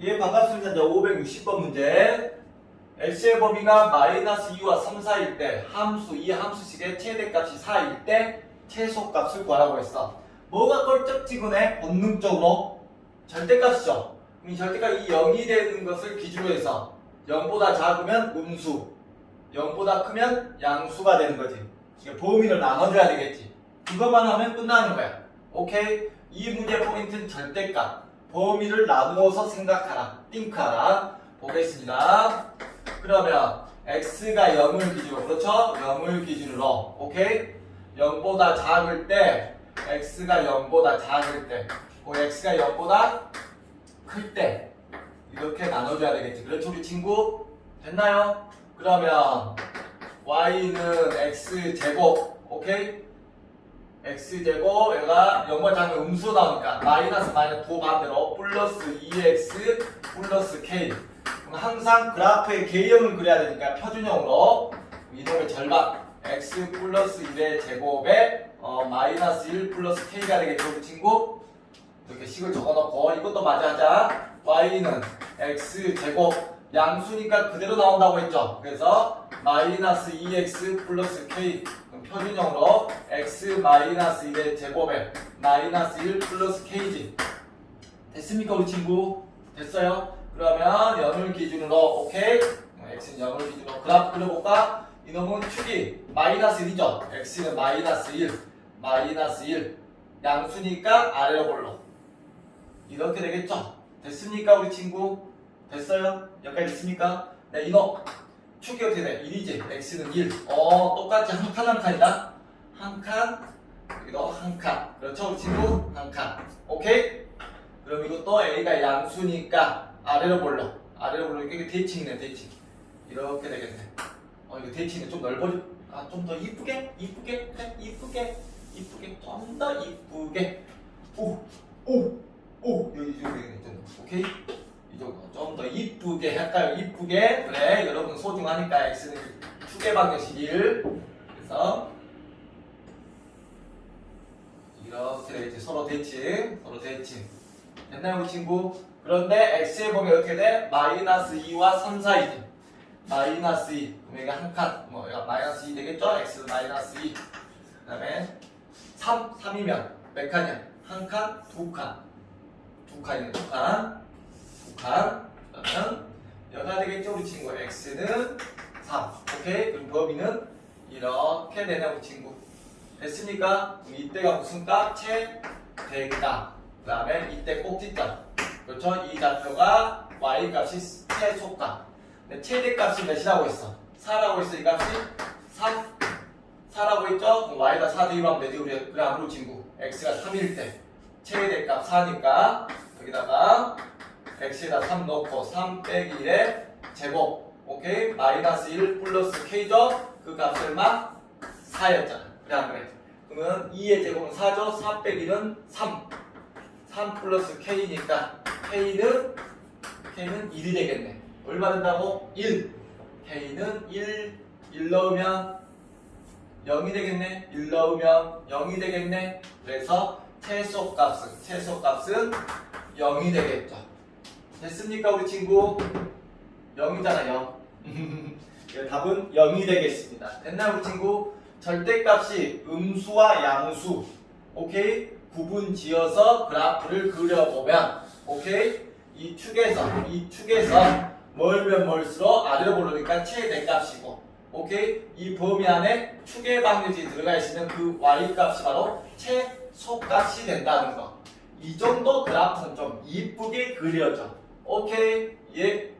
예, 반갑습니다. 이제 560번 문제. x의 범위가 마이너스 2와 3 사이일 때 함수, 이 함수식의 최대값이 4일 때 최소값을 구하라고 했어. 뭐가 껄쩍지근해? 본능적으로 절대값이죠. 이 절대값 이 0이 되는 것을 기준으로 해서 0보다 작으면 음수, 0보다 크면 양수가 되는 거지. 이게 범위를 나눠줘야 되겠지. 그것만 하면 끝나는 거야. 오케이? 이 문제 포인트는 절대값. 범위를 나누어서 생각하라. 띵크하라. 보겠습니다. 그러면 x가 0을 기준으로 그렇죠? 0을 기준으로 오케이? 0보다 작을 때 x가 0보다 작을 때 그 x가 0보다 클 때 이렇게 나눠줘야 되겠지. 그렇죠 우리 친구? 됐나요? 그러면 y는 x 제곱 오케이? X제곱 얘가 0보다 작으면 음수 나오니까 마이너스 마이너스 부 반대로 플러스 2x 플러스 k. 그럼 항상 그래프의 개형을 그려야 되니까 표준형으로 이놈의 절반 x 플러스 1의 제곱에 어, 마이너스 1 플러스 k가 되겠죠 우리 친구? 이렇게 식을 적어놓고 이것도 맞이하자. Y는 x 제곱 양수니까 그대로 나온다고 했죠. 그래서 마이너스 2x 플러스 k 그럼 표준형으로 x 마이너스 1의 제곱에 마이너스 1 플러스 k지 됐습니까 우리 친구? 됐어요? 그러면 0을 기준으로 오케이 x는 0을 기준으로 그래프 그려볼까? 이놈은 축이 마이너스 1이죠 x는 마이너스 1 마이너스 1 양수니까 아래로 볼로 이렇게 되겠죠? 됐습니까 우리 친구? 됐어요? 여기까지 됐습니까? 네 이놈 축이 어떻게 돼? 1이지 x는 1 어, 똑같이 한 칸 한 칸이다. 한 칸 여기도 한 칸. 그렇죠 우리 친구? 한칸. 오케이? 그럼 이것도 a가 양수니까 아래로 볼러. 아래로 볼러. 이게 대칭이네 대칭. 이렇게 되겠네. 어 이거 대칭이 좀 넓어져. 아 좀 더 이쁘게? 이쁘게? 이쁘게. 이쁘게. 좀 더 이쁘게. 오 오 오. 여기 이 정도 되겠네 이 정도. 오케이? 이 정도. 좀더 이쁘게 할까요 이쁘게 그래 여러분 소중하니까 x는 축의 방정식 1 그래서 이렇게 되겠지 서로 대칭 서로 대칭 됐나요 우리 친구? 그런데 x의 범위 어떻게 돼? 마이너스 2와 3 사이지 마이너스 2 그럼 여기가 한칸 뭐 여기가 마이너스 2 되겠죠? x 마이너스 2그 다음에 3 3이면 몇 칸이야? 한 칸? 두 칸? 두 칸이네 두 칸? 두 칸? 그러면 되겠죠 우리 친구 x는 3 오케이? 그럼 범위는 이렇게 되네 우리 친구 됐습니까? 이때가 무슨 값? 최대값 그 다음에 이때 꼭지점 그렇죠? 이 좌표가 y 값이 최소값 근데 최대 값이 몇이라고 했어? 4라고 했어 이 값이 3 4라고 했죠? 그럼 y가 4 대입하면 되지 우리 그래 아무리 친구 x가 3일 때 최대 값 4니까 여기다가 x에다 3 넣고 3 빼기 1의 제곱 오케이? 마이너스 1 플러스 k죠? 그 값을 막 4였잖아 그래 안 그래? 그러면 2의 제곱은 4죠? 4 빼기 1은 3 3 플러스 k니까 k는 k는 1이 되겠네. 얼마 된다고? 1. k는 1 1 넣으면 0이 되겠네. 1 넣으면 0이 되겠네. 그래서 최소 값은 최소 값은 0이 되겠죠. 됐습니까 우리 친구? 0이잖아 0. 답은 0이 되겠습니다. 됐나요 우리 친구? 절대값이 음수와 양수 오케이? 구분 지어서 그래프를 그려보면 오케이? 이 축에서 이 축에서 멀면 멀수록 아래로 보르니까 최대값이고 오케이? 이 범위 안에 축의 방정식이 들어가 있으면 그 y값이 바로 최소값이 된다는 거. 이 정도 그래프는 좀 이쁘게 그려져. 오케이? 예?